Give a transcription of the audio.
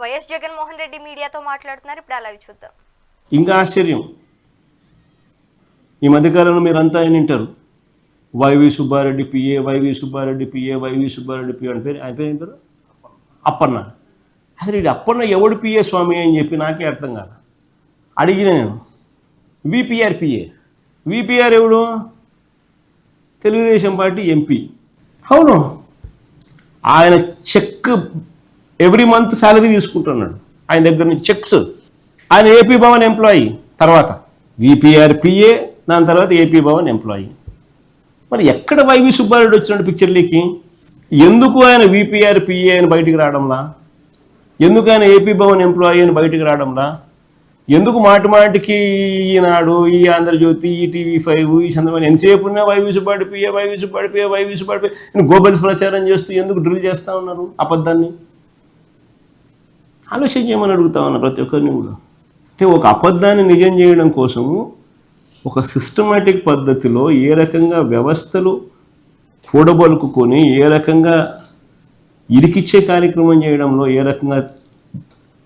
YS Jaganmohan Reddy మీడియాతో మాట్లాడుతున్నారు. ఇప్పుడు అలా చూద్దాం. ఇంకా ఆశ్చర్యం. ఈ మధ్యకాలంలో మీరంతా ఆయన వింటారు. YV Subba Reddy PA YV Subba Reddy PA YV Subba Reddy PA అని పేరు ఆయన పేరు ఏం పేరు? అప్పన్న. అసలు ఇది అప్పన్న ఎవడు పిఏ స్వామి అని చెప్పి నాకే అర్థం కాదు. అడిగిన నేను. విపిఆర్ పిఏ విపిఆర్ ఎవడు? Telugu Desam party MP. అవును. ఆయన చెక్ ఎవ్రీ మంత్ శాలరీ తీసుకుంటున్నాడు. ఆయన దగ్గర నుంచి చెక్స్ ఆయన ఏపీ భవన్ ఎంప్లాయీ తర్వాత విపిఆర్ పిఏ దాని తర్వాత ఏపీ భవన్ ఎంప్లాయీ మరి ఎక్కడ వైవి సుబ్బారెడ్డి వచ్చినాడు పిక్చర్లకి ఎందుకు ఆయన విపిఆర్ పిఏ అని బయటికి రావడంలా? ఎందుకు ఆయన ఏపీ భవన్ ఎంప్లాయీ అని బయటికి రావడంలా? ఎందుకు మాటి మాటికి ఈనాడు ఈ ఆంధ్రజ్యోతి ఈ టీవీ ఫైవ్ ఈ చంద్రబాబు ఎంతసేపు ఉన్నా YV Subba Reddy PA YV Subba Reddy PA YV Subba Reddy ప్రచారం చేస్తూ ఎందుకు డ్రిల్ చేస్తూ ఉన్నారు అబద్ధాన్ని? ఆలోచన చేయమని అడుగుతా ఉన్నా ప్రతి ఒక్కరిని కూడా. అంటే ఒక అబద్ధాన్ని నిజం చేయడం కోసము ఒక సిస్టమేటిక్ పద్ధతిలో ఏ రకంగా వ్యవస్థలు కూడబలుకుకొని ఏ రకంగా ఇరికిచ్చే కార్యక్రమం చేయడంలో ఏ రకంగా